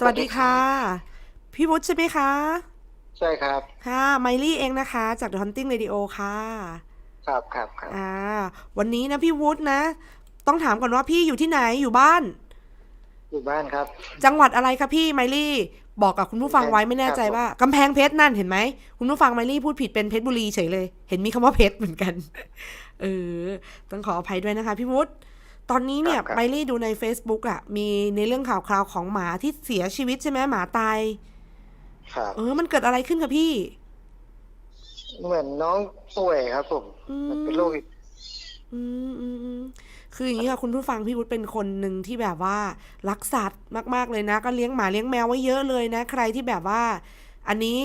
สวัสดีค่ะ พี่วุฒิใช่ไหมคะ ใช่ครับ ค่ะ ไมลี่เองนะคะ จาก The Hunting Radio ค่ะ ครับครับครับอ่า วันนี้นะพี่วุฒินะ ต้องถามก่อนว่าพี่อยู่ที่ไหนอยู่บ้าน อยู่บ้านครับ จังหวัดอะไรคะพี่ไมลี่ บอกกับคุณผู้ฟังไว้ไม่แน่ใจว่ากำแพงเพชรนั่นเห็นไหม คุณผู้ฟังไมลี่พูดผิดเป็นเพชรบุรีเฉยเลย เห็นมีคำว่าเพชรเหมือนกัน เออ ต้องขออภัยด้วยนะคะ พี่วุฒิ ตอนนี้เนี่ยครับครับไมลี่ดูใน Facebook อะมีในเรื่องข่าวคราวของหมาที่เสียชีวิตใช่ไหมหมาตายครับเออ มันเกิดอะไรขึ้นคะพี่ เหมือนน้องป่วยครับผมอืมมันเป็นโรคอีกอืมอืมอืมคืออย่างนี้ค่ะคุณผู้ฟังพี่วุฒิเป็นคนหนึ่งที่แบบว่ารักสัตว์มากๆเลยนะ ก็เลี้ยงหมาเลี้ยงแมวไว้เยอะเลยนะ ใครที่แบบว่า อันนี้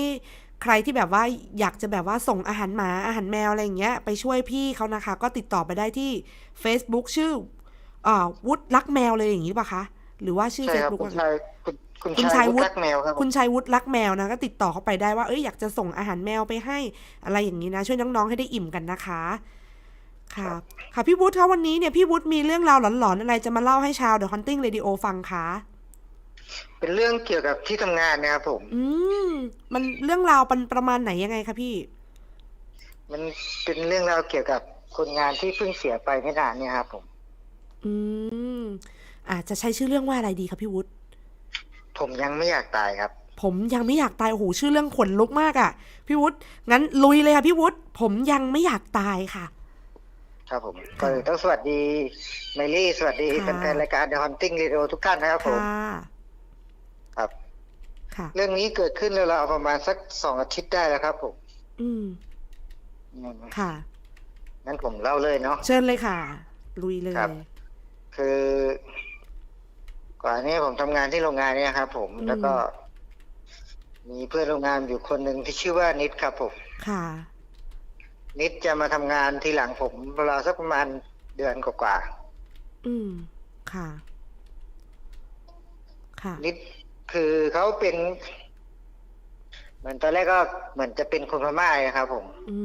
ใครที่แบบว่าอยากจะแบบว่าส่งอาหารหมาอาหารแมวอะไรอย่างเงี้ย ไปช่วยพี่เขานะคะ ก็ติดต่อไปได้ที่ Facebook ชื่ออ่า วุฒิรักแมวเลยอย่างนี้ป่ะคะ หรือว่าชื่อใช่ครับ Facebook คุณว่าชายคุณคุณคุณชาชายยวุวุฒิฒิรักแมวครับผมคุณชัยวุฒิรักแมวนะก็ติดต่อเข้าไปได้ว่าเอ้ยอยากจะส่งอาหารแมวไปให้อะไรอย่างนี้นะ ช่วยน้องๆให้ได้อิ่มกันนะคะค่ะค่ะพี่วุฒิคะวันนี้เนี่ยพี่วุฒิมีเรื่องราวหลอนๆอะไรจะมาเล่าให้ชาว The Hunting Radio ฟังคะเป็นเรื่องเกี่ยวกับที่ทำงานเนะครับผม อืมมันเรื่องราวเป็นประมาณไหนยังไงคะพี่ มันเป็นเรื่องราวเกี่ยวกับคนงานที่เพิ่งเสียไปไม่นานเนี่ยครับผม อืม อาจจะใช้ชื่อเรื่องว่าอะไรดีคะพี่วุฒิ ผมยังไม่อยากตายครับ ผมยังไม่อยากตาย โอ้โห ชื่อเรื่องขนลุกมากอะ่ะ พี่วุฒิ งั้นลุยเลยค่ะพี่วุฒิ ผมยังไม่อยากตายค่ะ ครับผมก็เลยต้องสวัสดีเมลี่ สวัสดีค่ะ แฟนๆรายการ The Hunting Radio ทุกท่านนะครับผม ค่ะ ครับ ค่ะ เรื่องนี้เกิดขึ้นแล้วเราประมาณสักสองอาทิตย์ได้แล้วครับผมอืม อืมค่ะ งั้นผมเล่าเลยเนาะ เชิญเลยค่ะ ลุยเลย ครับ คือ ก่อนหนานี้ผมทำงานที่โรงงานเนี่ยครับผมอืม แล้วก็ มีเพื่อนโรงงานอยู่คนหนึ่งที่ชื่อว่านิดครับผม ค่ะ นิดจะมาทำงานทีหลังผมเวลาสักประมาณเดือนกว่าอืม ค่ะ ค่ะ ๆนิดคือเขาเป็นเหมือนตอนแรกก็เหมือนจะเป็นคนพม่านะครับผม อื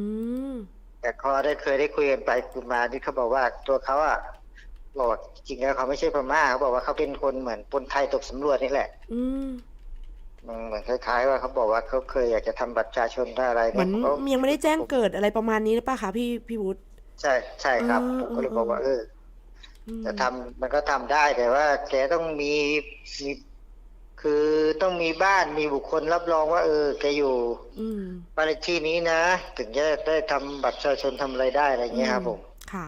ม แต่พอได้เคยได้คุยกันไปคุยมานิดเขาบอกว่าตัวเขาอะ บอกว่าจริงๆแล้วเขาไม่ใช่พม่าเขาบอกว่าเขาเป็นคนเหมือนคนไทยตกสำรวจนี่แหละ อืมมันเหมือนคล้ายๆว่าเขาบอกว่าเขาเคยอยากจะทำบัตรประชาชนได้อะไรเหมือนเขายังไม่ได้แจ้งเกิดอะไรประมาณนี้หรือเปล่าคะพี่พี่วุฒิใช่ใช่ครับเออผมก็เลยบอกว่าเอออืมจะทำมันก็ทำได้แต่ว่าแกต้องมีมีคือต้องมีบ้านมีบุคคลรับรองว่า เออแกอยู่อืมบ้านเลขที่นี้นะ ถึงจะได้ทำบัตรประชาชนทำอะไรได้อะไรเงี้ยครับผมค่ะ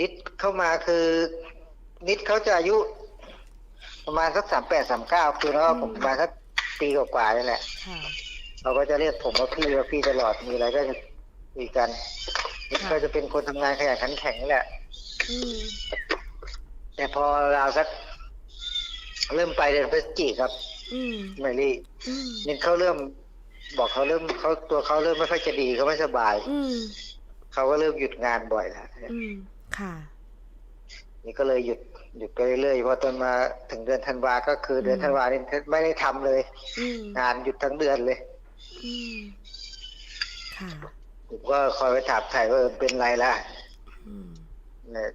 นิดเข้ามาคือ นิดเขาจะอายุ ประมาณสักสามแปดสามเก้าคือแล้วาผมประมาณสักปีกว่าๆนี่แหละค่ะ เขาก็จะเรียกผมว่าพี่ว่าพี่ตลอดมีอะไรก็จะคุยกัน นิดค่ะ ก็จะเป็นคนทำงานขยันขันแข็งนี่แหละ อืมแต่พอเราสัก เริ่มไปเดือนพฤศจิกครับอืมเมลี่อืมนิดเขาเริ่ม บอกเขาเริ่มเขาตัวเขาเริ่มไม่ค่อยจะดีเขาไม่สบาย อืมเขาก็เริ่มหยุดงานบ่อยแล้ว อืม ค่ะ นี่ก็เลยหยุดหยุดไปเรื่อยๆพอตอนมาถึงเดือนธันวาก็คือเดือนอืมธันวานี่ไม่ได้ทำเลยอืมงานหยุดทั้งเดือนเลยอืมค่ะผมก็คอยไปถามถ่ายว่าเออเป็นไรล่ะอืมเนี่ย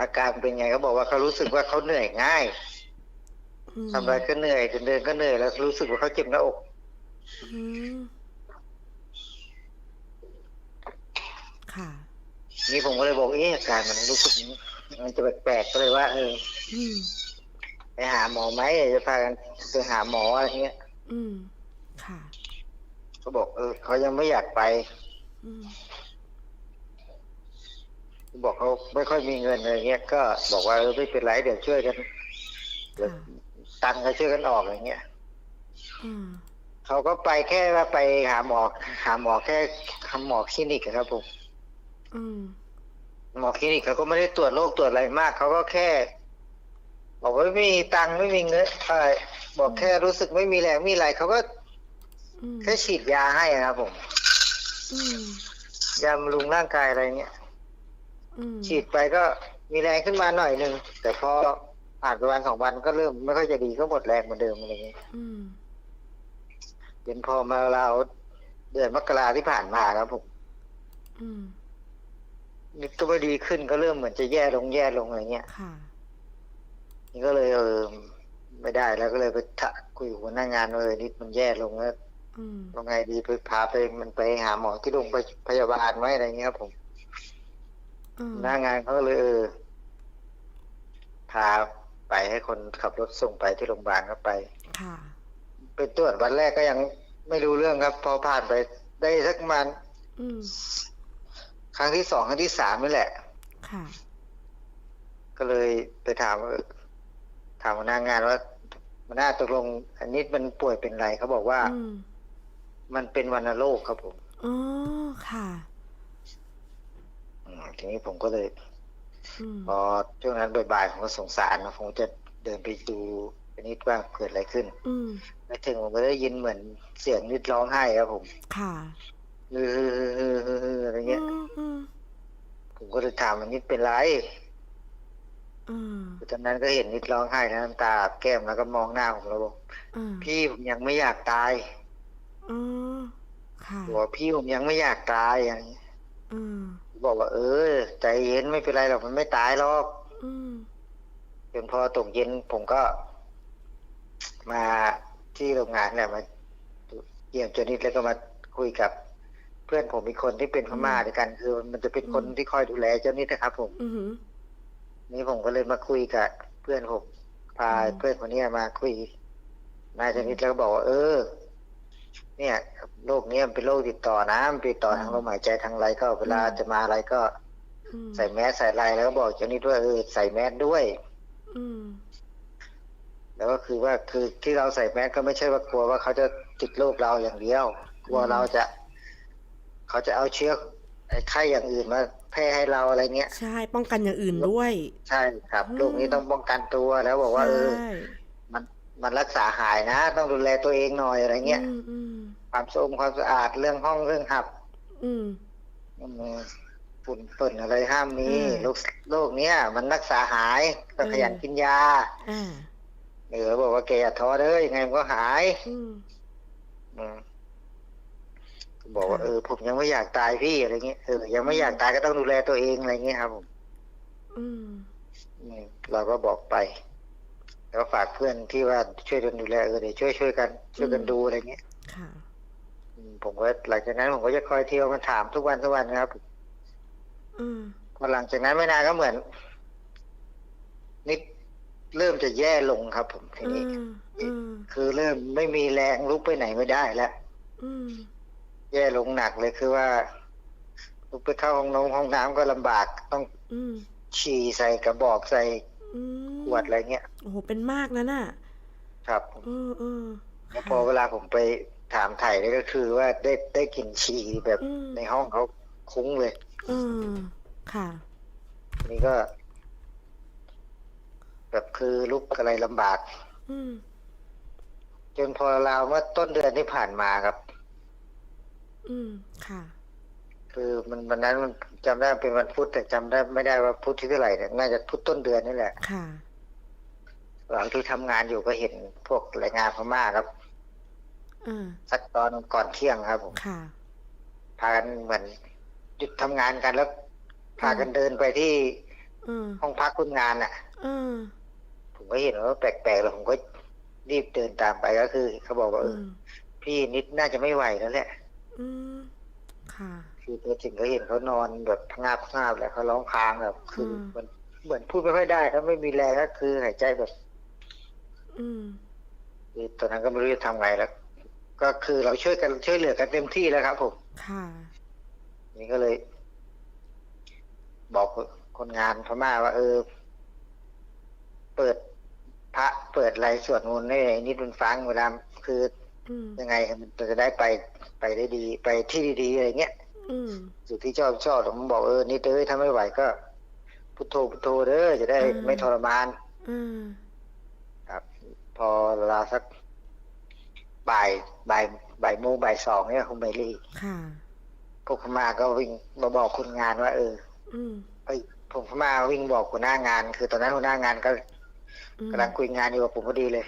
อาการเป็นไงเขาบอกว่าเขารู้สึกว่าเขาเหนื่อยง่ายอืมทำอะไรก็เหนื่อยเดินเดินก็เหนื่อยแล้วรู้สึกว่าเขาเจ็บหน้าอก อืม ค่ะ นี่ผมก็เลยบอกเอ๊ะอาการมันรู้สึกมันจะแปลกๆก็เลยว่า เอออืม ไปหาหมอไหมจะพากันไปหาหมออะไรเงี้ยอืม ค่ะ เขาบอกเออเขายังไม่อยากไปอืมเขาบอกเขาไม่ค่อยมีเงินอะไรเงี้ยก็บอกว่าเออไม่เป็นไรเดี๋ยวช่วยกันเดี๋ยวค่ะ ตังค์ก็ช่วยกันออกอะไรเงี้ยอืม เขาก็ไปแค่ว่าไปหาหมอหาหมอแค่หมอคลินิกอะครับผมอืม หมอคลินิกเขาก็ไม่ได้ตรวจโรคตรวจอะไรมาก เขาก็แค่ บอกว่าไม่มีตังค์ไม่มีเงินเออบอกแค่รู้สึกไม่มีแรงไม่มีอะไรเขาก็อืมแค่ฉีดยาให้อะครับผมอืมยาบำรุงร่างกายอะไรเงี้ยอืมฉีดไปก็มีแรงขึ้นมาหน่อยหนึ่งแต่พอผ่านไปวันสองวันก็เริ่มไม่ค่อยจะดีก็หมดแรงเหมือนเดิมอะไรเงี้ยอืมเป็นพอมาเราวเดือนมกราที่ผ่านมาครับผม อืมนิด ก็ไม่ดีขึ้นก็เริ่มเหมือนจะแย่ลงแย่ลงอะไรเงี้ยค่ะนี่ก็เลยเออไม่ได้แล้วก็เลยไปทะคุยกับหัวหน้างานว่าเออนิดมันแย่ลงแล้วอืมลงไงดีไปพาไปมันไปหาหมอที่โรงพยาบาลไว้อะไรเงี้ยครับผมอืมหน้างานเขาก็เลยเออพาไปให้คนขับรถส่งไปที่โรงพยาบาลก็ไปค่ะไปตรวจวันแรกก็ยังไม่รู้เรื่องครับ พอผ่านไปได้สักประมาณอืม ครั้งที่สองครั้งที่สามนี่แหละ ค่ะ ก็เลยไปถามว่าถามหัวหน้างานว่าหัวหน้าตกลง อันนี้มันป่วยเป็นไรเขาบอกว่า อืมมันเป็นวัณโรคครับผมอ๋อค่ะ อืมทีนี้ผมก็เลย อืมพอช่วงนั้นบ่ายๆผมก็สงสารนะผมจะเดินไปดูอันนี้ว่าเกิดอะไรขึ้นอืมไปถึงผมก็ได้ยินเหมือนเสียงนิดร้องไห้ครับผม ค่ะ ฮือออฮือะไรเงี้ยอืมผมก็เลยถามมันนิดเป็นไรอืมตอนนั้นก็เห็นนิดร้องไห้นะน้ำตาแก้มแล้วก็มองหน้าผมแล้วบอกอืมพี่ผมยังไม่อยากตายอืมค่ะบอกว่าพี่ผมยังไม่อยากตายอย่างนี้อืมบอกว่า เออใจเย็นไม่เป็นไรหรอกมันไม่ตายหรอก อืมจนพอตกเย็นผมก็ มาที่โรงงานเนี่ยมาเยี่ยมเจนิดแล้วก็มาคุยกับ เพื่อนผมอีกคนที่เป็นพม่าด้วยกัน คือมันจะเป็นคนที่คอยดูแลเจ้านิดนะครับ ผมอืมนี่ผมก็เลยมาคุยกับเพื่อนผมพาอืมเพื่อนคนเนี้ยมาคุยนายเจนิดแล้วก็บอกว่าเออ เนี่ยโรคเนี้ยมันเป็นโรคติดต่อนะมันติดต่อทางลมหายใจทางอะไรก็เวลาจะมาอะไรก็อืมใส่แมสใส่อะไรแล้วก็บอกเจ้านิดว่าเออใส่แมสด้วย อืมแล้วก็คือว่าคือที่เราใส่แมสก็ไม่ใช่ว่ากลัวว่าเขาจะติดโรคเราอย่างเดียว กลัวเราจะ เขาจะเอาเชื้อไอ้ไข้อย่างอื่นมาแพร่ให้เราอะไรเงี้ย ใช่ ป้องกันอย่างอื่นด้วย ใช่ครับอืมโรคนี้ต้องป้องกันตัวแล้วบอกว่าเออใช่มันมันรักษาหายนะ ต้องดูแลตัวเองหน่อยอะไรเงี้ยอืมอืมความสะอาดความสะอาดเรื่องห้องเรื่องหับ อืมอืมฝุ่นฝุ่นอะไรห้ามมีอืมโรคโรคเนี้ยมันรักษาหายต้องอืมขยันกินยาอ่าเออบอกว่าแกอย่าท้อเลยยังไงมันก็หาย อืมอืม บอกว่าค่ะเออผมยังไม่อยากตายพี่อะไรเงี้ยเออยังไม่อยากตายก็ต้องดูแลตัวเองอะไรเงี้ยครับผมอืมอืมเราก็บอกไป แล้วก็ฝากเพื่อนที่ว่าช่วยกันดูแลเออเดี๋ยวช่วยช่วยกัน ช่วยกันดูอะไรเงี้ยค่ะอืมผมก็หลังจากนั้นผมก็จะคอยเที่ยวมาถามทุกวันทุกวันนะครับอืมพอหลังจากนั้นไม่นานก็เหมือนนิดเริ่มจะแย่ลงครับ ผมทีอืนี้มอืมคือเริ่มไม่มีแรงลุกไปไหนไม่ได้แล้วอืม แย่ลงหนักเลยคือว่าลุกไปเข้าห้องน้ำห้องน้ำก็ลำบากต้องอืมฉี่ใส่กระบอกใส่อืมขวดอะไรเงี้ย โอ้โหเป็นมากนะน่ะครับเออเออแล้วพอเวลาผมไปถามไถ่เลยก็คือว่าได้ได้กลิ่นฉี่แบบอืมในห้องเขาคุ้งเลย เออค่ะ นี่ก็ แบบคือลุกอะไรลำบาก อืมจนพอราวเมื่อต้นเดือนที่ผ่านมาครับ อืม ค่ะ คือมันวันนั้นมันจำได้เป็นวันพุธแต่จำได้ไม่ได้ว่าพุธที่เท่าไหร่เนี่ยน่าจะพุธต้นเดือนนี่แหละค่ะหลังที่ทำงานอยู่ก็เห็นพวกแรงงานพม่าครับ อ่า สักตอนก่อนเที่ยงครับผมค่ะ พากันเหมือนหยุดทำงานกันแล้ว พากันเดินไปที่อืมห้องพักคนงานน่ะอืมผมก็เห็นว่าแปลกๆแล้วผมก็รีบเดินตามไปก็คือ เขาบอกว่าเออือมพี่นิดน่าจะไม่ไหวแล้วแหละ อืมค่ะ คือไปถึงก็เห็นเขานอนแบบพงาบพงาบแล้วเขาร้องค้างแบบคืออม เหมือนเหมือนพูดไม่ค่อยได้ถ้าไม่มีแรงก็คือหายใจแบบอืม คือตอนนั้นก็ไม่รู้จะทำไงแล้ว ก็คือเราช่วยกันช่วยเหลือกันเต็มที่แล้วครับผม ค่ะ นี่ก็เลย บอกคนงานพม่าว่า เออ เปิดพระเปิดอะไรสวดมนต์ให้ไอ้นิดมันฟังเวลาคืออืม ยังไงมันจะได้ไปไปได้ดี ไปที่ดีๆอะไรเงี้ยอืมสิ่งที่ชอบชอบผมบอกเออนิดเอ้ยถ้าไม่ไหวก็ พุทโธพุทโธเด้อจะได้อืมไม่ทรมานอืมครับ พอเวลาสักบ่ายบ่ายบ่ายโมงบ่ายสองเนี่ยคุณเบลลี่ค่ะพวกพม่าก็วิ่งมาบอกคนงานว่า เอออืมเอ้ยผมพม่าวิ่งบอกหัวหน้างาน คือตอนนั้นหัวหน้างานก็อืมกำลังคุยงานอยู่กับผมพอดีเลย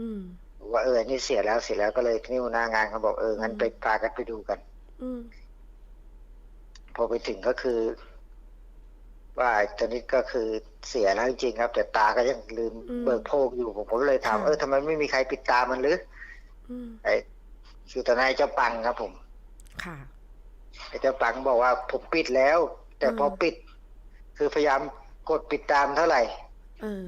อืมบอก ว่าเออนี่เสียแล้วเสียแล้วก็เลยที่นี่หัวหน้างานเขาบอกเอองั้นอืมไปพากันไปดูกัน อืมพอไปถึงก็คือ ว่าตอนนี้ก็คือเสียแล้วจริงๆครับ แต่ตาก็ยังลืมอืมเบิกโพรงอยู่ผมก็เลยถามค่ะเออทำไมไม่มีใครปิดตามันหรืออืมไอ้คือตอนนั้นไอ้เจ้าปังครับ ผม ค่ะไอ้เจ้าปังบอกว่าผมปิดแล้ว แต่อืมพอปิด คือพยายามกดปิดตามเท่าไหร่เออ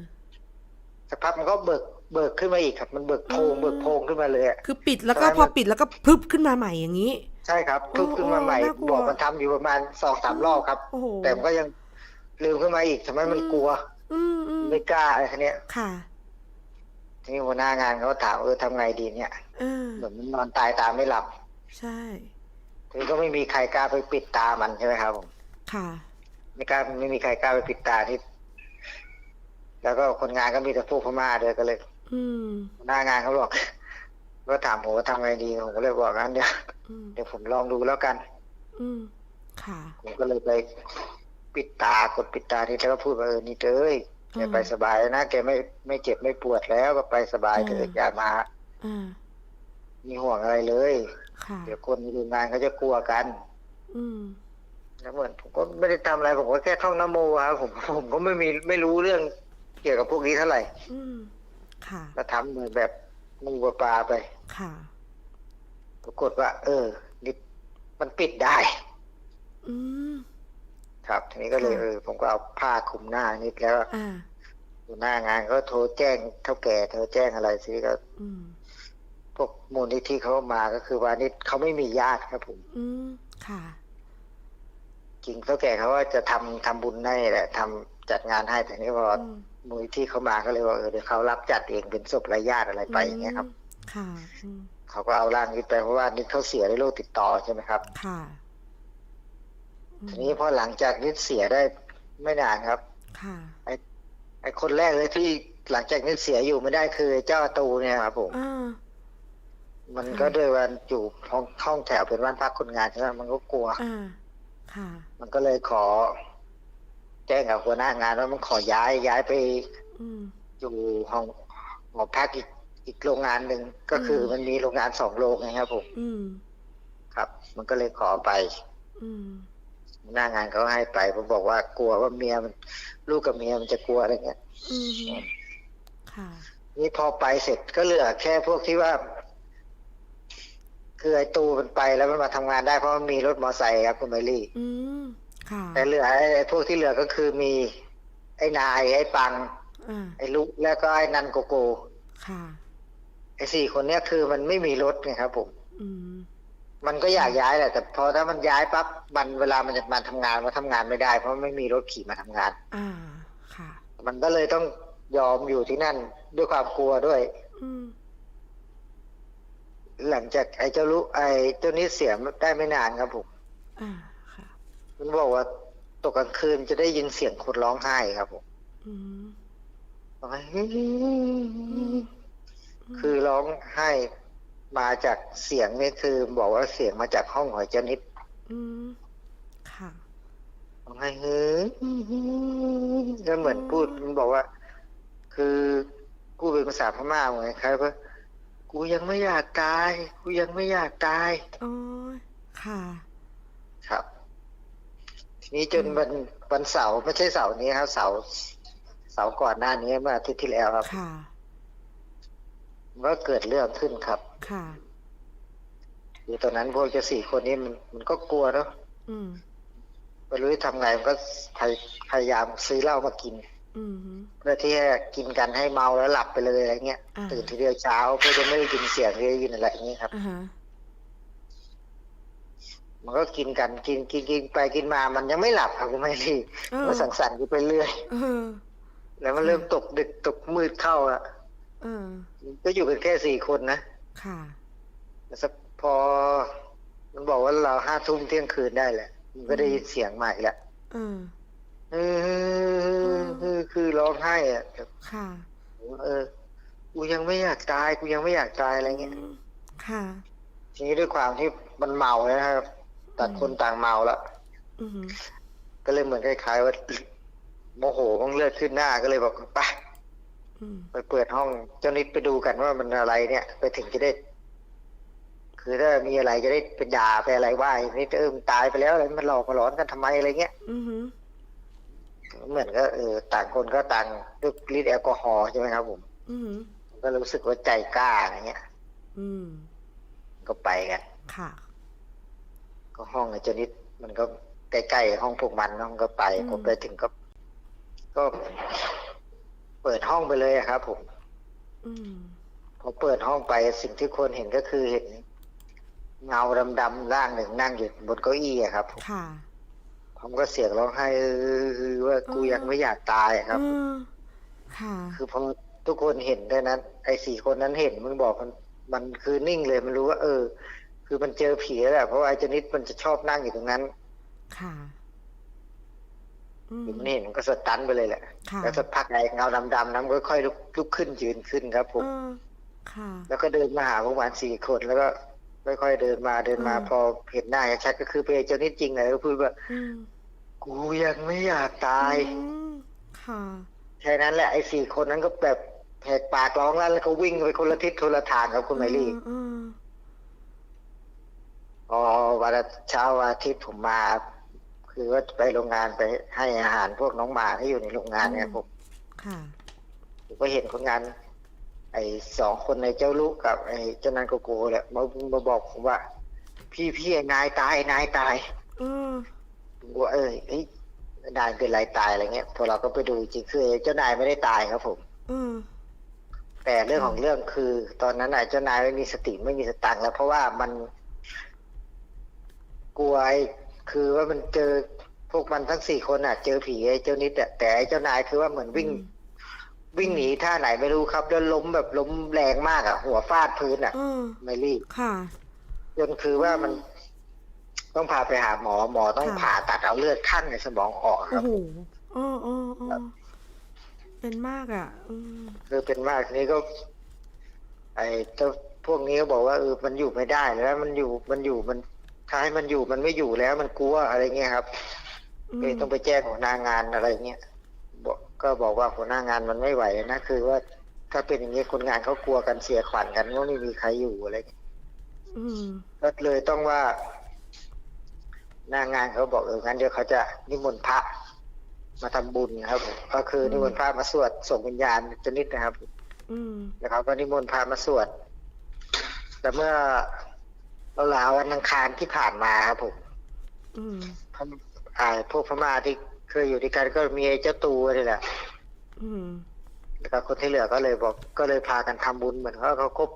สักพักมันก็เบิก เบิกขึ้นมาอีกครับ มันเบิกโพรงอืมเบิกโพรงขึ้นมาเลยอะคือปิดแล้วก็ใช่พอปิดแล้วก็พึบขึ้นมาใหม่อย่างนี้ ใช่ครับทุบขึ้นมาใหม่โอ้น่ากลัวบอกมันทำอยู่ประมาณสองสามรอบครับโอ้โหแต่มันก็ยังลืมขึ้นมาอีกทำไมมันอืมกลัว อืมอืมไม่กล้าอะไรคันเนี้ยค่ะทีนี้หัวหน้างานเขาก็ถามเออทำไงดีเนี่ยเออเหมือนมันนอนตายตาไม่หลับ ใช่ทีนี้ก็ไม่มีใครกล้าไปปิดตามันใช่ไหมครับผมค่ะ ไม่กล้าไม่มีใครกล้าไปปิดตาที่แล้วก็คนงานก็มีแต่พวกพม่าด้วยก็เลยอืม หัวหน้างานเขาบอกก็ถามผมว่าทำไงดีผมก็เลยบอกงั้นเดี๋ยวอืมเดี๋ยวผมลองดูแล้วกัน อืมค่ะผมก็เลยไปปิดตากดปิดตาทีแล้วก็พูดว่าเออนี่เอ้ยแกไปสบายแล้วนะแกไม่ไม่เจ็บไม่ปวดแล้วก็ไปสบายเถอะอย่ามาอ่ามีห่วงอะไรเลยค่ะเดี๋ยวคนในโรงงานเขาจะกลัวกัน อืมแล้วเหมือนผมก็ไม่ได้ทำอะไรผมก็แค่ท่องนโมครับผมผมก็ไม่มีไม่รู้เรื่องเกี่ยวกับพวกนี้เท่าไหร่ อืม ค่ะ ก็ทำเหมือนแบบมูปลาปลาไป ค่ะ ปรากฏว่า เออนี่มันปิดได้ อืม ครับทีนี้ก็เลยค่ะ เออผมก็เอาผ้าคลุมหน้านิดแล้วอ่า หัวหน้างานก็โทรแจ้งเท่าแก่โทรแจ้งอะไรสิก็อืม พวกมูลนิธิเขามาก็คือว่านี่เขาไม่มีญาติครับผม อืม ค่ะ จริงเท่าแก่เขาว่าจะทำทำบุญให้แหละทำจัดงานให้แต่นี่พออืม มูลนิธิเขามาก็เลยว่าเออเดี๋ยวเขารับจัดเองเป็นศพรายญาติอะไรไปอย่างเงี้ยครับ ค่ะอืมเขาก็เอาร่างนิดไปเพราะว่านิดเขาเสียด้วยโรคติดต่อใช่ไหมครับ ค่ะอืมทีนี้พอหลังจากนิดเสียได้ไม่นานครับ ค่ะ ไอ้คนแรกเลยที่หลังจากนิดเสียอยู่ไม่ได้คือเจ้าอาตูเนี่ยครับผมอ่ามันค่ะก็ด้วยวันอยู่ห้องห้องแถวเป็นบ้านพักคนงานใช่ไหมมันก็กลัว อ่า ค่ะ มันก็เลยขอ แจ้งกับหัวหน้างานว่ามันขอย้ายย้ายไปอืมอยู่ห้องหอพักอีกอีกโรงงานหนึ่งก็คืออมมันมีโรงงานสองโรงไงครับผมอืมครับ มันก็เลยขอไปอืมหน้างานเขาให้ไปผมบอกว่ากลัวว่าเมียมันลูกกับเมียมันจะกลัวอะไรเงี้ยอืมค่ะ นี่พอไปเสร็จก็เหลือแค่พวกที่ว่า คือไอ้ตูมันไปแล้วมันมาทำงานได้เพราะมันมีรถมอไซค์ครับคุณเมลี่ อืมค่ะ แต่เหลือไอ้ไอ้พวกที่เหลือก็คือมี ไอ้นายไอ้ปังอ่าไอ้ลุกแล้วก็ไอ้นันโกโกค่ะไอ้สี่คนเนี้ยคือมันไม่มีรถไงครับผมอืมมันก็อยากย้ายแหละแต่พอถ้ามันย้ายปั๊บมันเวลามันจะมาทำงานมันทำงานไม่ได้ เพราะไม่มีรถขี่มาทำงาน อ่าค่ะ มันก็เลยต้องยอมอยู่ที่นั่นด้วยความกลัวด้วยอืมหลังจากไอ้เจ้าลุไอ้เจ้านี้เสียได้ไม่นานครับผมอ่าค่ะ มันบอกว่าตกกลางคืนจะได้ยินเสียงคนร้องไห้ครับผมอืมร้องไห้คือร้องไห้มาจากเสียงนี่คือ บอกว่าเสียงมาจากห้องหอยเจานิดอืมค่ะร้องไห้เฮ้ยก็เหมือนพูดมันบอกว่า คือกูเป็นภาษาพม่าเหมือนใครว่ากูยังไม่อยากตาย กูยังไม่อยากตายโอ้ยค่ะ ครับที นี้จนวันวันเสาร์ไม่ใช่เสาร์นี้ครับ เสาร์เสาร์ก่อนหน้านี้เมื่ออาทิตย์ที่แล้วครับค่ะมันก็เกิดเรื่องขึ้นครับค่ะคือตอนนั้นพวกเจะสี่คนนี้มันมันก็กลัวเนาะอืมไม่รู้จะทำไงมันก็พยพยายามซื้อเหล้ามากิน อืมเพื่อที่จะกินกันให้เมาแล้วหลับไปเลยอะไรเงี้ยอ่าตื่นทีเดียวเช้าเพื่อจะไม่ได้ยินเสียงไม่ได้ยินอะไรอย่างนี้ครับอ่าฮะ มันก็กินกันกินกินกินไปกินมา มันยังไม่หลับครับคุณไม่รีเออมันสังสรรค์อยู่ไปเรื่อยเออแล้วมันเริ่มตกดึกตกมืดเข้าอะเออก็อยู่กันแค่สี่คนนะค่ะแล้วสักพอ มันบอกว่าเราห้าทุ่มเที่ยงคืนได้แหละมันก็ได้ยินเสียงใหม่แหละเออเออคือคือร้องไห้อะแบบค่ะเออกูยังไม่อยากตายกูยังไม่อยากตายอะไรเงี้ยอืมค่ะ ทีนี้ด้วยความที่มันเมาแล้วนะครับ ต่างคนต่างเมาแล้วอืมก็เลยเหมือนคล้ายๆว่าโมโหมันเลือดขึ้นหน้าก็เลยบอกไปอืมไปเปิดห้องเจ้านิดไปดูกันว่ามันอะไรเนี่ย ไปถึงจะได้ คือถ้ามีอะไรจะได้เป็นด่าไปอะไรว่าไอ้นี่เออมันตายไปแล้วอะไรมันหลอกมาหลอนกันทำไมอะไรเงี้ยอืมเหมือนก็เออต่างคนก็ต่างด้วยฤทธิ์แอลกอฮอล์ใช่ไหมครับผมอืมก็รู้สึกว่าใจกล้าอะไรเงี้ยอืมก็ไปกันค่ะ ก็ห้องไอ้เจนิดมันก็ใกล้ๆห้องพวกมันเนอะมันก็ไป อืม ผมไปถึงก็ ก็ เปิดห้องไปเลยอะครับ ผม อืม พอเปิดห้องไปสิ่งที่คนเห็นก็คือเห็น เงาดำๆร่างหนึ่งนั่งอยู่บนเก้าอี้อะครับผมค่ะ ผมก็เสียงร้องไห้เออว่ากูอืม ยังไม่อยากตายอะครับ อืมค่ะ คือพอทุกคนเห็นด้วยนั้น ไอ้สี่คนนั้นเห็นมันบอกมัน มันคือนิ่งเลยมันรู้ว่า เออ คือมันเจอผีแล้วแหละเพราะว่าไอ้เจนิดมันจะชอบนั่งอยู่ตรงนั้น ค่ะอืมมันเห็นมันก็สตันไปเลยแหละค่ะแล้วสักพักไอ้เงาดำๆนั้นก็ค่อยลุกลุกขึ้นยืนขึ้นครับผมเออค่ะแล้วก็เดินมาหาพวกมันสี่คนแล้วก็ค่อยๆเดินมาเดินมาอืมพอเห็นหน้าชัดๆก็คือเป็นไอ้เจ้านิดจริงเลยก็พูดว่าอืมกูยังไม่อยากตายอืมค่ะแค่นั้นแหละไอ้สี่คนนั้นก็แบบแหกปากร้องแล้วแล้วก็วิ่งไปคนละทิศคนละทางครับคุณไมลี่อืม พอวันเช้าวันอาทิตย์ผมมา คือว่าไปโรงงานไปให้อาหารพวกน้องหมาที่อยู่ในโรงงานเนี่ยผมค่ะผมก็เห็นคนงาน ไอ้สองคนในเจ้าลูกกับ ไอ้เจ้านันโกโก้แหละมามาบอกผมว่า พี่พี่ไอ้นายตายนายตายอืมผมว่าเอ้ยเอ้ยนายเป็นไรตายอะไรเงี้ยพอเราก็ไปดูจริงๆคือเจ้านายไม่ได้ตายครับผม อืมแต่เรื่องของเรื่องคือ ตอนนั้นน่ะเจ้านายไม่มีสติไม่มีสตังค์แล้ว เพราะว่ามัน กลัวไอ้คือว่ามันเจอพวกมันทั้งสี่คนอะ เจอผีไอ้เจ้านิดอะแต่ไอ้เจ้านายคือว่าเหมือนวิ่ง วิ่งหนีท่าไหนไม่รู้ครับ แล้วล้มแบบล้มแรงมากอะ หัวฟาดพื้นอะอืมไม่รีบค่ะ จนคือว่ามันต้องพาไปหาหมอหมอต้องค่ะ ผ่าตัดเอาเลือดข้างในสมองออกคโอ้รับ โหอ๋ออ๋ออ๋อเป็นมากอะ อืม คือเป็นมากทีนี้ก็ ไอ้เจ้าพวกนี้ก็บอกว่าเออมันอยู่ไม่ได้แล้ว มันอยู่มันอยู่มัน ถ้าให้มันอยู่มันไม่อยู่แล้วมันกลัวอะไรเงี้ยครับอืมเลยต้องไปแจ้งหัวหน้างานอะไรเงี้ยบอกก็บอกว่าหัวหน้างานมันไม่ไหวนะคือว่าถ้าเป็นอย่างนี้คนงานเขากลัวกันเสียขวัญกันก็ไม่มีใครอยู่อะไรเงี้ยอืมก็เลยต้องว่า หน้างานเขาบอกเอองั้นเดี๋ยวเขาจะนิมนต์พระมาทำบุญครับผมก็คือนิมนต์พระมาสวดส่งวิญญาณชนิดนะครับ อืมแล้วเขาก็นิมนต์พระมาสวดแต่เมื่อเราลาวันอังคารที่ผ่านมาครับผมอืมพมอ่าพวกพม่าที่เคยอยู่ด้วยกันก็มีไอ้เจ้าตูนี่แหละอืมแล้วก็คนที่เหลือก็เลยบอกก็เลยพากันทำบุญเหมือนเขาเขาครบ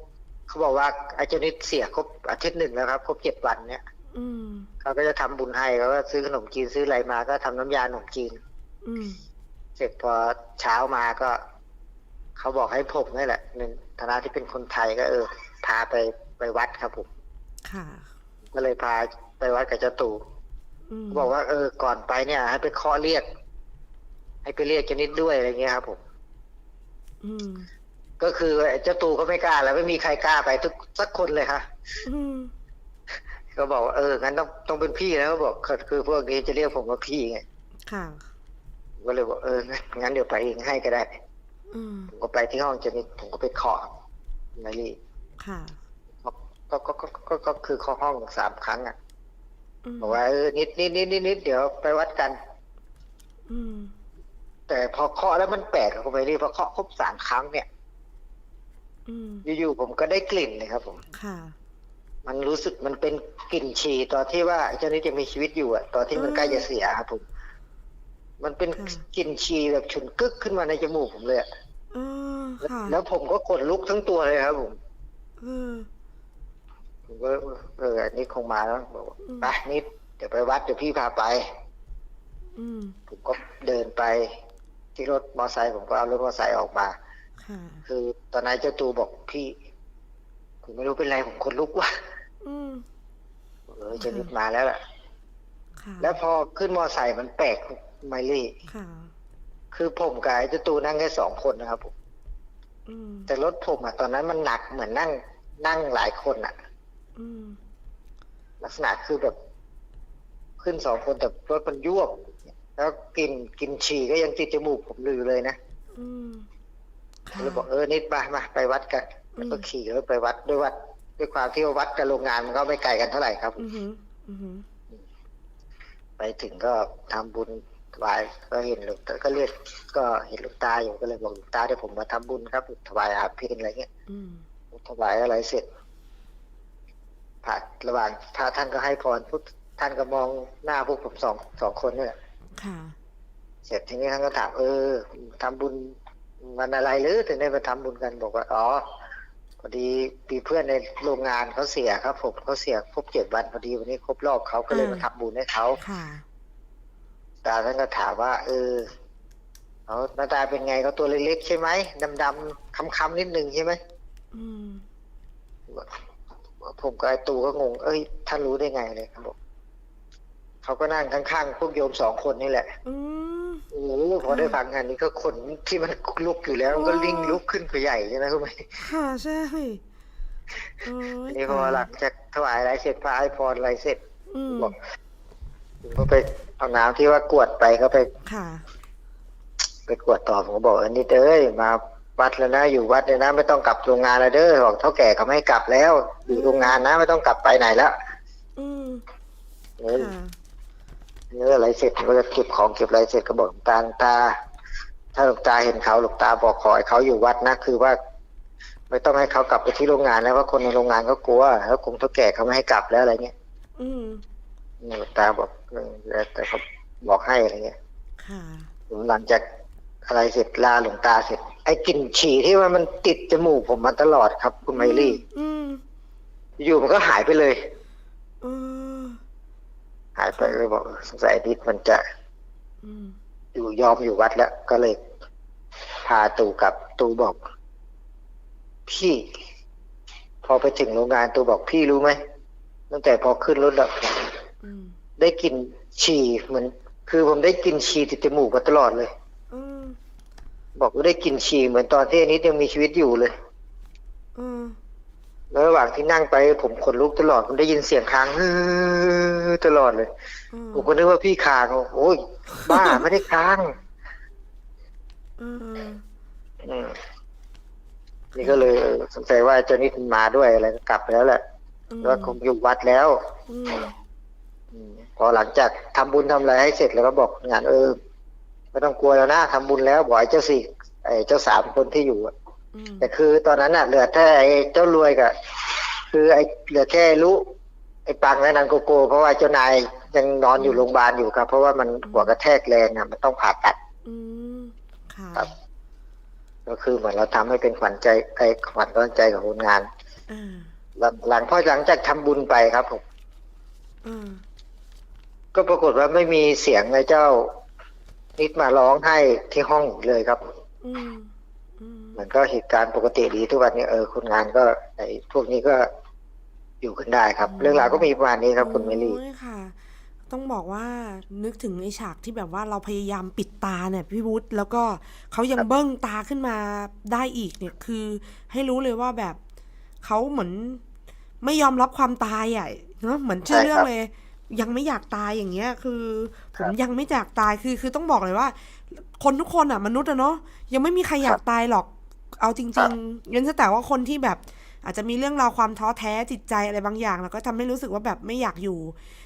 เขาบอกว่าไอ้เจ้านิดเสียครบอาทิตย์หนึ่งแล้วครับครบเจ็ดวันเนี่ยอืมเขาก็จะทำบุญให้เขาก็ซื้อขนมจีนซื้ออะไรมาก็ทำน้ำยาขนมจีน อืมเสร็จพอเช้ามาก็ เขาบอกให้ผมนี่แหละในฐานะที่เป็นคนไทยก็เออพาไปไปวัดครับผม ค่ะ ก็เลยพาไปวัดกับเจ้าตู่อืมบอกว่าเออก่อนไปเนี่ย ให้ไปเคาะเรียก ให้ไปเรียกเจนิดด้วยอะไรเงี้ยครับผมอืมก็คือเจ้าตู่ก็ไม่กล้า แล้วไม่มีใครกล้าไปทุกสักคนเลยค่ะอืมก็บอกว่าเอองั้นต้องต้องเป็นพี่แล้วก็บอกคือคือพวกนี้จะเรียกผมว่าพี่ไงค่ะก็เลยบอกเอองั้นงั้นเดี๋ยวไปเองให้ก็ได้อืมผมก็ไปที่ห้องเจนิดผมก็ไปเคาะไม่รีบค่ะ ก็ก็ก็ก็ก็คือเคาะห้องสามครั้งอะอืมบอกว่าเออนิดนิดนิดนิดนิดเดี๋ยวไปวัดกัน อืมแต่พอเคาะแล้วมันแปลกก็ไปรีบพอเคาะครบสามครั้งเนี่ยอืมอยู่ๆผมก็ได้กลิ่นเลยครับ ผม ค่ะมันรู้สึกมันเป็นกลิ่นฉี่ตอนที่ว่าเจ้านี้จะมีชีวิตอยู่อะตอนที่มันอืมใกล้จะเสียครับผม มันเป็นค่ะกลิ่นฉี่แบบฉุนกึกขึ้นมาในจมูกผมเลยอะเออค่ะแล้วผมก็ขนลุกทั้งตัวเลยครับผม เออ ผมก็เอออันนี้คงมาแล้วบอกว่าอืม ไปนิดเดี๋ยวไปวัดเดี๋ยวพี่พาไป อืม ผมก็เดินไป ที่รถมอไซค์ผมก็เอารถมอไซค์ออกมา ค่ะ คือตอนนั้นเจ้าตูบอกพี่ผมไม่รู้เป็นไรผมขนลุกว่ะอืม เออเจะนิดมาแล้วแหละค่ะ แล้วพอขึ้นมอไซค์มันแปลกไมลี่ ค่ะ คือผมกับไอ้เจ้าตูนั่งแค่สองคนนะครับผมอืม แต่รถผมอะตอนนั้นมันหนักเหมือนนั่งนั่งหลายคนอะอืม ลักษณะคือแบบ ขึ้นสองคนแต่รถมันยวบ แล้วกลินกลินฉี่ก็ยังติดจมูกผมลือเลยนะอืมค่ะเลยบอกเออนิดมามาไปวัดกันแล้วก็อืมขี่รถไปวัดด้วยวัด ด้วยความที่ว่าวัดกับโรงงานมันก็ไม่ไกลกันเท่าไหร่ครับอือหืออือหือไปถึงก็ทำบุญถวายก็เห็นหลวงตาก็เรียกก็เห็นหลวงตาอยู่ก็เลยบอกหลวงตาเดี๋ยวผมมาทำบุญครับถวายอาหารเพลอะไรเงี้ยอืมถวายอะไรเสร็จ ผ่านระหว่างพระท่านก็ให้พรพุทท่านก็มองหน้าพวกผมสองสองคนเนี่ยค่ะ เสร็จทีนี้ท่านก็ถามเออทำบุญวันอะไรหรือถึงได้มาทำบุญกันบอกว่าอ๋อพอดีมีเพื่อนในโรงงานเขาเสียครับผมเขาเสียครบเจ็ดวันพอดีวันนี้ครบรอบเขาก็เลยอ่ามมาทำบุญให้เขาค่ะตาท่านก็ถามว่า เออเขาหน้าตาเป็นไงเขาตัวเล็กๆใช่ไหมดำๆค้ำๆนิดนึงใช่ไหมอืม ผมกับไอ้ตูก็งง เอ้ยท่านรู้ได้ไงเลยครับบอกเขาก็นั่งข้างๆพวกโยมสองคนนี่แหละอืมโอ้โหพอได้ฟังงานนี้ก็ขนที่มันลุกอยู่แล้วมันก็อ๋อลิงลุกขึ้นไปใหญ่ใช่ไหมคุณไหมค่ะใช่โอ้ยอันนี้พอตายหลังจากถวายอะไรเสร็จพระให้พรอะไรเสร็จอืมบอกผมก็ไปเอาน้ำที่ว่ากรวดไปก็ไปค่ะไปกวดต่อผมก็บอกอันนี้เอ้ยมา วัดแล้วนะอยู่วัดเลยนะ ไม่ต้องกลับโรงงานแล้วเด้อบอกเท่าแก่เขาไม่ให้กลับแล้ว อยู่โรงงานนะ ไม่ต้องกลับไปไหนแล้วอืมเออค่ะเนื้ออะไรเสร็จผมก็จะเก็บของเก็บอะไรเสร็จก็บอกหลวงตาหลวงตา ถ้าหลวงตาเห็นเขาหลวงตาบอกขอให้เขาอยู่วัดนะคือว่า ไม่ต้องให้เขากลับไปที่โรงงานแล้วเพราะคนในโรงงานก็กลัวแล้วคงเท่าแก่เขาไม่ให้กลับแล้วอะไรเงี้ยอืมหลวงตาบอกเออแล้วแต่เขาบอกให้อะไรเงี้ยค่ะหลังจากอะไรเสร็จลาหลวงตาเสร็จ ไอ้กลิ่นฉี่ที่ว่ามันติดจมูกผมมาตลอดครับ คุณไมลี่ อืมอยู่มันก็หายไปเลย เออหายไปเลยบอกเออสงสัยนิดมันจะอืมอยู่ยอมอยู่วัดแล้ว ก็เลย พาตูกลับตูบอก พี่ พอไปถึงโรงงานตูบอกพี่รู้ไหมตั้งแต่พอขึ้นรถดับเพลิงอืมได้กลินฉี่เหมือนคือผมได้กลินฉี่ติดจมูกมาตลอดเลยอืม บอกว่าได้กลินฉี่เหมือนตอนที่อนิดยังมีชีวิตอยู่เลย อืมแล้วระหว่างที่นั่งไป ผมขนลุกตลอดผมได้ยินเสียงค้างฮือตลอดเลย อืมผมก็นึกว่าพี่ค้างโอ้ยบ้า ไม่ได้ค้าง อืมอืมนี่ก็เลยเออสงสัยว่าเจ้านิดมันมาด้วยอะไรก็กลับไปแล้วแหละอืมว่าคงอยู่วัดแล้วอืมอืม พอหลังจากทำบุญทำอะไรให้เสร็จแล้วก็บอกงานเออ ไม่ต้องกลัวแล้วนะทำบุญแล้วบอกไอ้เจ้าสี่ไอ้เจ้าสามคนที่อยู่อะอืมแต่คือตอนนั้นน่ะเหลือแค่ไอ้เจ้ารวยกับคือไอ้เหลือแค่รู้ไอ้ปังและนันโกโกเพราะว่าเจ้านายยังนอนอยู่โรงพยาบาลอยู่ครับ เพราะว่ามันหัวกระแทกแรงอะมันต้องผ่าตัดอืมค่ะครับ ก็คือเหมือนเราทำให้เป็นขวัญใจไอ้ขวัญกำลังใจของคนงานอ่าหลังหลังพอหลังจากทำบุญไปครับผมอ่าก็ปรากฏว่าไม่มีเสียงไอ้เจ้า นิดมาร้องให้ที่ห้องอีกเลยครับ อืมอืมมันก็เหตุการณ์ปกติดีทุกวันนี้เออคนงานก็ไอ้พวกนี้ก็อยู่กันได้ครับ เรื่องราวก็มีประมาณนี้ครับคุณเมลี่ โอ้ยค่ะ ต้องบอกว่านึกถึงไอ้ฉากที่แบบว่าเราพยายามปิดตาเนี่ยพี่วุฒิแล้วก็เขายังเบิ้งตาขึ้นมาได้อีกเนี่ยคือ ให้รู้เลยว่าแบบเขาเหมือนไม่ยอมรับความตายอะเนอะเหมือนชื่อใช่เรื่อคงรับ เลย ยังไม่อยากตายอย่างเงี้ย คือผครัมบยังไม่อยากตายคือคือต้องบอกเลยว่า คนทุกคนอะมนุษย์อะเนาะยังไม่มีใครอยากตายหรอกเอาจครัริงบๆยันแต่ว่าคนที่แบบอาจจะมีเรื่องราวความท้อแท้จิตใจอะไรบางอย่าง แล้วก็ทำให้รู้สึกว่าแบบไม่อยากอยู่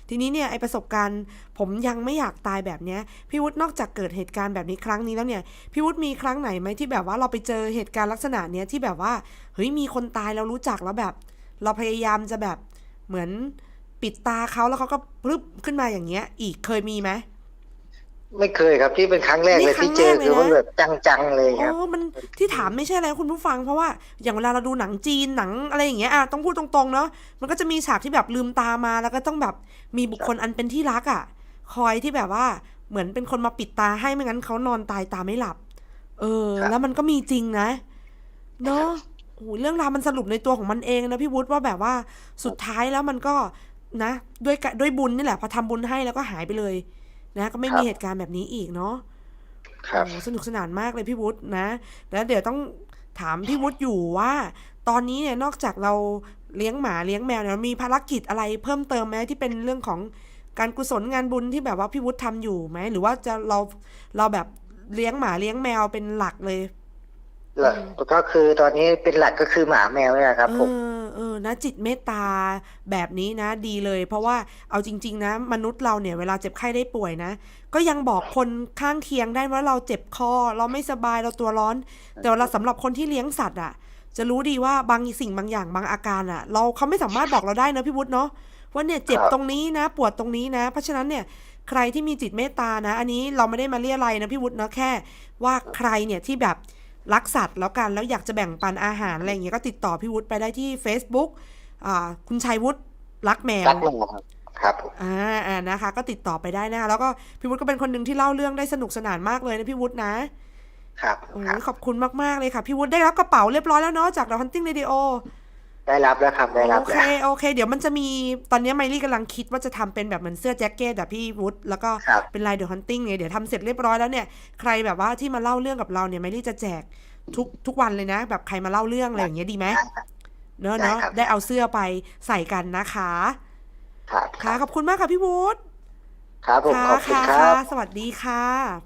ทีนี้เนี่ยไอประสบการณ์ ผมยังไม่อยากตายแบบเนี้ยพี่วุฒินอกจากเกิดเหตุการณ์แบบนี้ครั้งนี้แล้วเนี่ยพี่วุฒิมีครั้งไหนไหมที่แบบว่าเราไปเจอเหตุการณ์ลักษณะเนี้ยที่แบบว่าเฮ้ยมีคนตายเรารู้จักแล้วแบบ เราพยายามจะแบบเหมือน ปิดตาเขาแล้วเขาก็พรึบขึ้นมาอย่างเงี้ย อีกเคยมีไหมไม่เคยครับที่เป็นครั้งแรกนี่เลยที่เจอครั้งแรกเลยคือว่านะแบบจังๆเลยคอ๋รับอมันที่ถามไม่ใช่อะไรคุณผู้ฟังเพราะว่าอย่างเวลาเราดูหนังจีนหนังอะไรอย่างเงี้ยอะต้องพูดตรงๆเนาะมันก็จะมีฉากที่แบบลืมตามาแล้วก็ต้องแบบมีบุคคลอันเป็นที่รักอะ คอยที่แบบว่าเหมือนเป็นคนมาปิดตาให้ไม่งั้นเขานอนตายตาไม่หลับ เออครับแล้วมันก็มีจริงนะเนาะโอ้โหเรื่องราวมันสรุปในตัวของมันเองนะพี่วุฒิว่าแบบว่าสุดท้ายแล้วมันก็ นะด้วยกะด้วยบุญนี่แหละพอทำบุญให้แล้วก็หายไปเลย นะ ก็ไม่มีเหตุการณ์แบบนี้อีกเนาะครับโอ้สนุกสนานมากเลยพี่วุฒินะ แล้วเดี๋ยวต้องถามพี่วุฒิอยู่ว่า ตอนนี้เนี่ยนอกจากเราเลี้ยงหมาเลี้ยงแมวเนี่ยมีภารกิจอะไรเพิ่มเติมไหมที่เป็นเรื่องของการกุศลงานบุญที่แบบว่าพี่วุฒิทำอยู่ไหมหรือว่าจะเราเราแบบเลี้ยงหมาเลี้ยงแมวเป็นหลักเลย แล้วก็คือตอนนี้เป็นหลักก็คือหมาแมวเนี่ยครับผมเออเออนะจิตเมตตาแบบนี้นะดีเลย เพราะว่าเอาจริง ๆ นะ มนุษย์เราเนี่ยเวลาเจ็บไข้ได้ป่วยนะ ก็ยังบอกคนข้างเคียงได้ว่าเราเจ็บคอ เราไม่สบายเราตัวร้อน แต่เวลาสำหรับคนที่เลี้ยงสัตว์อะ จะรู้ดีว่าบางสิ่งบางอย่างบางอาการอะ เราเขาไม่สามารถบอกเราได้นะพี่วุฒิเนาะว่าเนี่ยเจ็บครับตรงนี้นะ ปวดตรงนี้นะ เพราะฉะนั้นเนี่ยใครที่มีจิตเมตตานะ อันนี้เราไม่ได้มาเรียอะไรยนะพี่วุฒิเนาะแค่ ว่าใครเนี่ยที่แบบ รักสัตว์แล้วกันแล้วอยากจะแบ่งปันอาหารอะไรอย่างเงี้ยก็ติดต่อพี่วุฒิไปได้ที่ Facebook อ่าคุณชัยวุฒิรักแมวรักแมวครับครับผมอ่าอ่านะคะ ก็ติดต่อไปได้นะคะแล้วก็พี่วุฒิก็เป็นคนหนึ่งที่เล่าเรื่องได้สนุกสนานมากเลยนะพี่วุฒินะครับโอ้ครับยขอบคุณมาก ๆ เลยค่ะ พี่วุฒิได้รับกระเป๋าเรียบร้อยแล้วเนาะจาก The Hunting Radio ได้รับแล้วครับได้รับโอเคแล้วโอเค เดี๋ยวมันจะมีตอนนี้ไมลี่กำลังคิดว่าจะทำเป็นแบบเหมือนเสื้อแจ็คเก็ตอะพี่วุฒิแล้วก็ครับเป็นลายเดอะฮันติ n งไงเดี๋ยวทำเสร็จเรียบร้อยแล้วเนี่ยใครแบบว่าที่มาเล่าเรื่องกับเราเนี่ยไมลี่จะแจกทุกทุกวันเลยนะ แบบใครมาเล่าเรื่องอะไรอย่างเงี้ยดีไหมได้ครับเนอะได้เนอะครับได้เอาเสื้อไปใส่กันนะคะครับค่ะขอบคุณมากค่ะพี่วุฒิครับผมค่ะขอบคุณค่ะครัค่ะบสวัสดีค่ะ